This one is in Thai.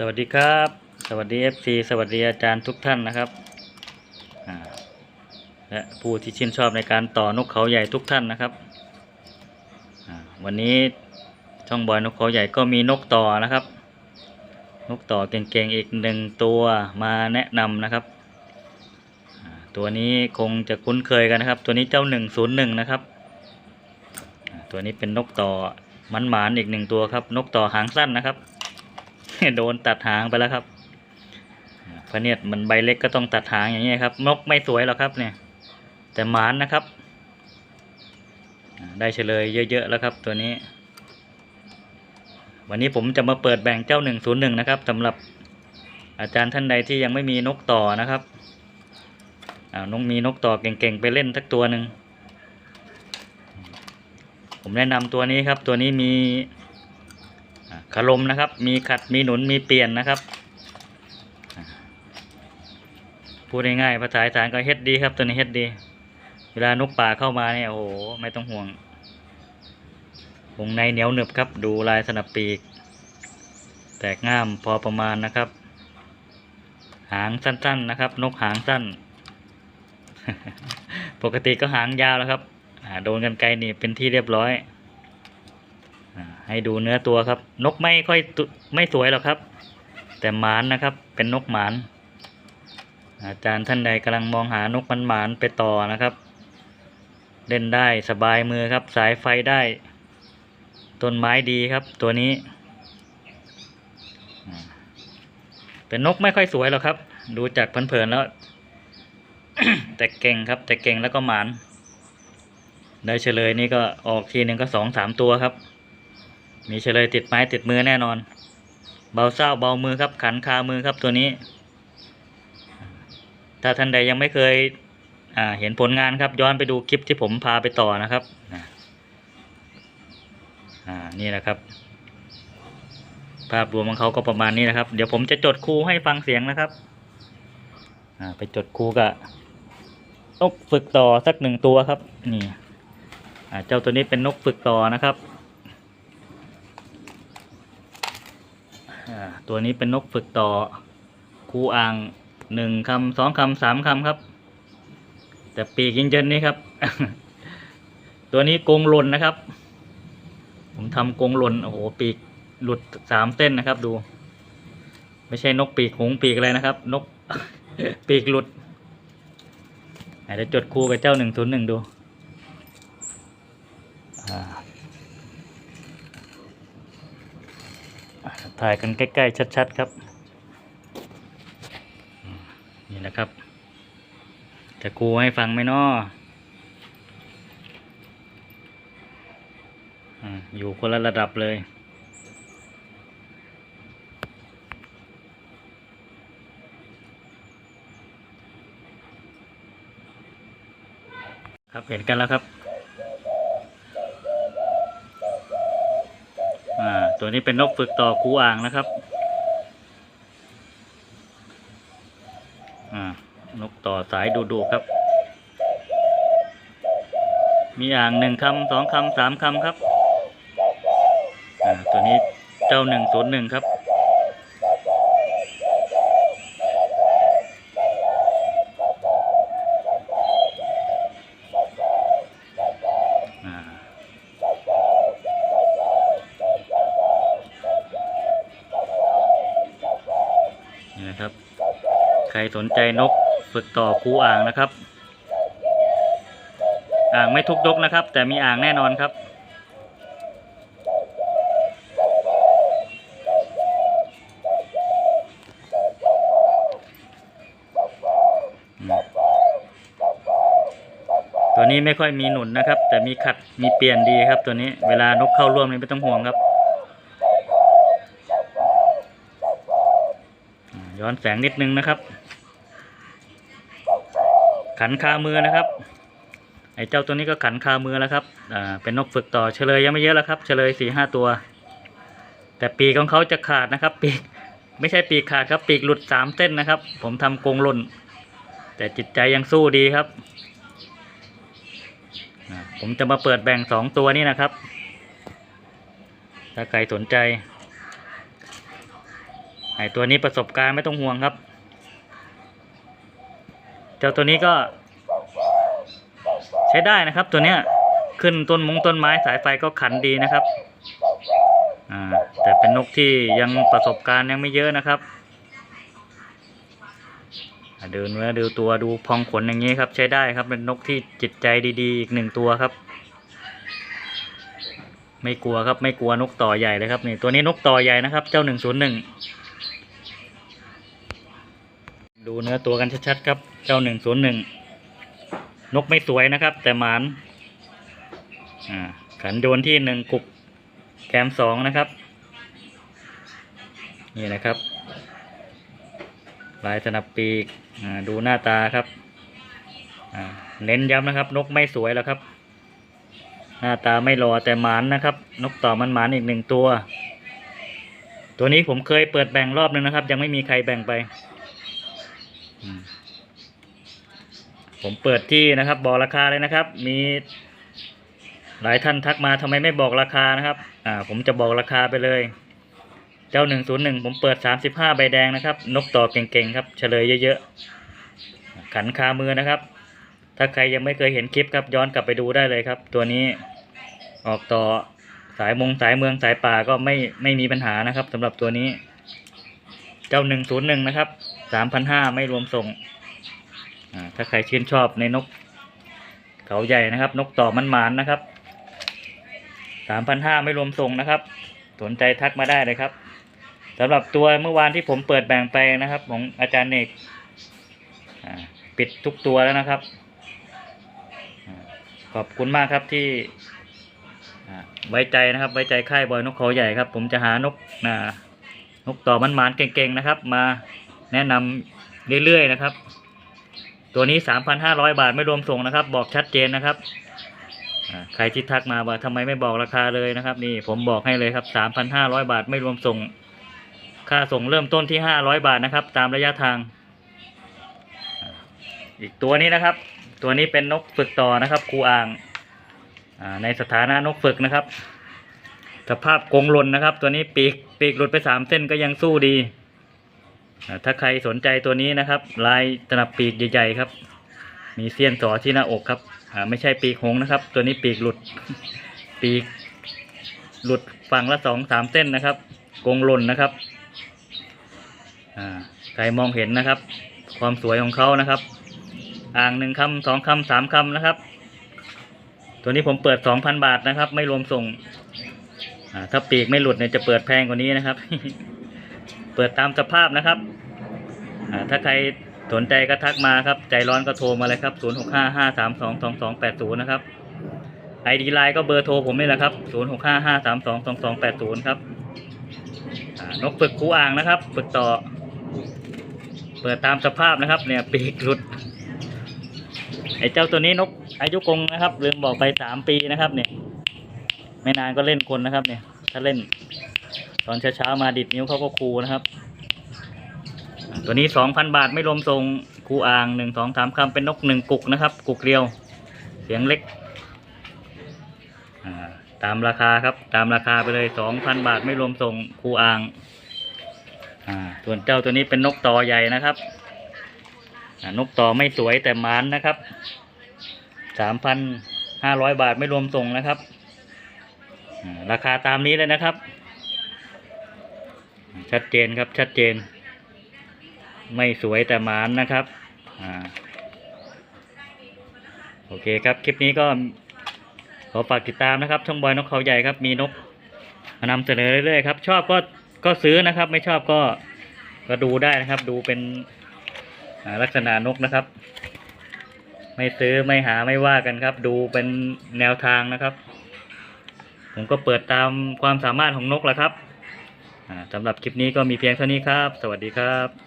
สวัสดีครับ สวัสดี FC สวัสดีอาจารย์ทุกท่านนะครับและผู้ที่ชื่นชอบในการต่อนกเขาใหญ่ทุกท่านนะครับวันนี้ช่องบอยนกเขาใหญ่ก็มีนกต่อนะครับ นกต่อเก่งๆอีกหนึ่งตัวมาแนะนำนะครับ ตัวนี้คงจะคุ้นเคยกันนะครับ ตัวนี้เจ้าหนึ่งศูนย์หนึ่งนะครับ ตัวนี้เป็นนกต่อมันหมานอีกหนึ่งตัวครับ นกต่อหางสั้นนะครับ โดนตัดหางไปแล้วครับพระเนียดมันใบเล็กก็ต้องตัดหางอย่างนี้ยครับนกไม่สวยหรอกครับเนี่ย แต่หมานนะครับอ่าได้เฉลยเยอะๆแล้วครับตัวนี้ วันนี้ผมจะมาเปิดแบ่งเจ้าหนึ่งศูนย์หนึ่งนะครับสำหรับอาจารย์ท่านใดที่ยังไม่มีนกต่อนะครับอ่านกมีนกต่อเก่งๆไปเล่นสักตัวหนึ่งผมแนะนำตัวนี้ครับตัวนี้มี อ่าขลมนะครับ มีขัดมีหนุนมีเปลี่ยนนะครับพูดง่ายๆภาษาอีสานก็เฮ็ดดีครับตัวนี้เฮ็ดดี เวลานกป่าเข้ามาเนี่ยโอ้โหไม่ต้องห่วงวงในเหนียวหนึบครับ ดูลายสนับปีก แตกง่ามพอประมาณนะครับ หางสั้นๆนะครับ นกหางสั้น ปกติก็หางยาวแล้วครับโดนกันไกลนี่เป็นที่เรียบร้อย ให้ดูเนื้อตัวครับ นกไม่ค่อยไม่สวยหรอกครับ แต่หมานนะครับเป็นนกหมาน อาจารย์ท่านใดกำลังมองหานกมันหมานไปต่อนะครับ เล่นได้สบายมือครับ สายไฟได้ต้นไม้ดีครับ ตัวนี้อ่าเป็นนกไม่ค่อยสวยหรอกครับ ดูจากเผินๆแล้ว แต่เก่งครับ แต่เก่งแล้วก็หมาน ได้เฉลยนี่ก็ออกทีหนึ่งก็สองสามตัวครับ มีเฉลยติดไม้ติดมือแน่นอน เบาเศร้าเบามือครับ ขันคามือครับตัวนี้ ถ้าท่านใดยังไม่เคยเห็นผลงานครับ ย้อนไปดูคลิปที่ผมพาไปต่อนะครับนี่นะครับ ภาพรวมของเขาก็ประมาณนี้นะครับ เดี๋ยวผมจะจดคูให้ฟังเสียงนะครับไปจดคูกับนกฝึกต่อสักหนึ่งตัวครับ นี่เจ้าตัวนี้เป็นนกฝึกต่อนะครับ อ่า ตัวนี้เป็นนกฝึกต่อคูอ่างหนึ่งคำสองคำสามคำครับ แต่ปีกยิงเจนนี่ครับ ตัวนี้กงหล่นนะครับ ผมทำกงหล่นโอ้โหปีกหลุดสามเส้นนะครับดู ไม่ใช่นกปีกหงปีกอะไรนะครับ นกปีกหลุดอาจจะจดคู่กับเจ้าหนึ่งศูนย์หนึ่งดูอ่า ถ่ายกันใกล้ ๆ ชัด ๆ ครับ นี่นะครับ จะครูให้ฟังไหมนาะอ่าอยู่คนละระดับเลยครับเห็นกันแล้วครับ อ่า ตัวนี้เป็นนกฝึกต่อคูอ่างนะครับอ่านกต่อสายดูดูครับ มีอ่างหนึ่งคำสองคำสามคำครับอ่าตัวนี้เจ้าหนึ่งศูนย์หนึ่งครับ อ่า นี่นะครับ ใค รสนใจนกฝึกต่อคูอ่างนะครับ อ่างไม่ทุกดกนะครับ แต่มีอ่างแน่นอนครับ ตัวนี้ไม่ค่อยมีหนุนนะครับ แต่มีขัดมีเปลี่ยนดีครับ ตัวนี้เวลานกเข้าร่วมนี่ไม่ต้องห่วงครับ อ่า ย้อนแสงนิดนึงนะครับ ขันคามือนะครับ ไอ้เจ้าตัวนี้ก็ขันคามือแล้วครับอ่าเป็นนกฝึกต่อเฉลยยังไม่เยอะแล้วครับ เฉลยสี่ห้าตัว แต่ปีกของเขาจะขาดนะครับ ปีกไม่ใช่ปีกขาดครับ ปีกหลุดสามเส้นนะครับ ผมทำกรงหล่น แต่จิตใจยังสู้ดีครับผมจะมาเปิดแบ่งสองตัวนี้นะครับ ถ้าใครสนใจ ไอตัวนี้ประสบการณ์ไม่ต้องห่วงครับ เจ้าตัวนี้ก็ ใช้ได้นะครับ ตัวเนี้ยขึ้นต้นมงต้นไม้สายไฟก็ขันดีนะครับอ่าแต่เป็นนกที่ยังประสบการณ์ยังไม่เยอะนะครับเดินเนื้อดูตัวดูพองขนอย่างนี้ครับ ใช้ได้ครับเป็นนกที่จิตใจดีๆ อีกหนึ่งตัวครับ ไม่กลัวครับไม่กลัวนกต่อใหญ่เลยครับนี่ตัวนี้นกต่อใหญ่นะครับ เจ้าหนึ่งศูนย์หนึ่ง ดูเนื้อตัวกันชัดๆครับ เจ้าหนึ่งศูนย์หนึ่งนกไม่สวยนะครับ แต่หมานอ่าขันโยนที่หนึ่งกุกแกมสองนะครับ นี่นะครับ ลายสนับปีกอ่าดูหน้าตาครับอ่าเน้นย้ำนะครับ นกไม่สวยแล้วครับ หน้าตาไม่หล่อแต่หมานนะครับ นกต่อมันหมานอีกหนึ่งตัว ตัวนี้ผมเคยเปิดแบ่งรอบนึงนะครับ ยังไม่มีใครแบ่งไป ผมเปิดที่นะครับบอกราคาเลยนะครับ มีหลายท่านทักมาทำไมไม่บอกราคานะครับอ่าผมจะบอกราคาไปเลย เจ้าหนึ่งศูนย์หนึ่งผมเปิดสามสิบห้าใบแดงนะครับ นกต่อเก่งๆครับ เฉลยเยอะๆ ขันคามือนะครับ ถ้าใครยังไม่เคยเห็นคลิปครับ ย้อนกลับไปดูได้เลยครับ ตัวนี้ออกต่อสายมงสายเมืองสายป่าก็ไม่ไม่มีปัญหานะครับสำหรับตัวนี้ เจ้าหนึ่งศูนย์หนึ่งนะครับ สามพันห้าไม่รวมส่งอ่าถ้าใครชื่นชอบในนก เขาใหญ่นะครับ นกต่อมันหมานนะครับสามพันห้าไม่รวมส่งนะครับ สนใจทักมาได้เลยครับสำหรับตัวเมื่อวานที่ผมเปิดแบ่งไปนะครับ ของอาจารย์เอกอ่าปิดทุกตัวแล้วนะครับ ขอบคุณมากครับที่อ่าไว้ใจนะครับ ไว้ใจค่ายบอยนกเขาใหญ่ครับ ผมจะหานกนะนกต่อมันหมานเก่งๆนะครับ มา แนะนำเรื่อยๆนะครับ ตัวนี้ 3,500 บาทไม่รวมส่งนะครับ บอกชัดเจนนะครับใครที่ทักมาว่าทำไมไม่บอกราคาเลยนะครับ นี่ผมบอกให้เลยครับ 3,500 บาทไม่รวมส่ง ค่าส่งเริ่มต้นที่ 500 บาทนะครับ ตามระยะทาง อีกตัวนี้นะครับ ตัวนี้เป็นนกฝึกต่อนะครับครูอ่างในสถานะนกฝึกนะครับ สภาพกงหล่นนะครับ ตัวนี้ปีกปีกหลุดไปสามเส้นก็ยังสู้ดี ถ้าใครสนใจตัวนี้นะครับ ลายตนับปีกใหญ่ๆครับ มีเสี้ยนต่อที่หน้าอกครับไม่ใช่ปีกหงส์นะครับ ตัวนี้ปีกหลุด ปีก หลุดฝั่งละสองสามเส้นนะครับ กงหล่นนะครับใครมองเห็นนะครับ ความสวยของเขานะครับ อ่างหนึ่งคำสองคำสามคำนะครับ ตัวนี้ผมเปิดสองพันบาทนะครับ ไม่รวมส่งถ้าปีกไม่หลุดเนี่ยจะเปิดแพงกว่านี้นะครับ เปิดตามสภาพนะครับ ถ้าใครสนใจก็ทักมาครับ ใจร้อนก็โทรมาเลยครับศูนย์หกห้าห้าสามสองสองสองแปดศูนะครับไอดีไลน์ก็เบอร์โทรผมนี่แหละครับศูนย์หกห้าห้าสามสองสองสองแปดศูนย์ครับนกฝึกคูอ่างนะครับ ฝึกต่อ เปิดตามสภาพนะครับ เนี่ยปีกหลุด ไอ้เจ้าตัวนี้นกอายุกงนะครับลืมบอกไปสามปีนะครับเนี่ย ไม่นานก็เล่นคนนะครับเนี่ย ถ้าเล่น ตอนเช้าๆมาดิดนิ้วเขาก็ครูนะครับ ตัวนี้สองพันบาทไม่รวมทรงครูอ่างหนึ่งสองสามคำเป็นนกหนึ่งกุกนะครับ กุกเรียว เสียงเล็กตามราคาครับ ตามราคาไปเลยสองพันบาทไม่รวมส่งครูอ่างส่วนเจ้าตัวนี้เป็นนกต่อใหญ่นะครับนกต่อไม่สวยแต่มานนะครับสามพันห้าร้อยบาทไม่รวมส่งนะครับ ราคาตามนี้เลยนะครับ ชัดเจนครับชัดเจน ไม่สวยแต่หมานนะครับอ่าโอเคครับคลิปนี้ก็ขอฝากติดตามนะครับช่องบอยนกเขาใหญ่ครับมีนกมานำเสนอเรื่อยๆครับ ชอบก็ก็ซื้อนะครับ ไม่ชอบก็ก็ดูได้นะครับ ดูเป็นลักษณะนกนะครับ ไม่ซื้อไม่หาไม่ว่ากันครับ ดูเป็นแนวทางนะครับ ผมก็เปิดตามความสามารถของนกแหละครับ สำหรับคลิปนี้ก็มีเพียงเท่านี้ครับ สวัสดีครับ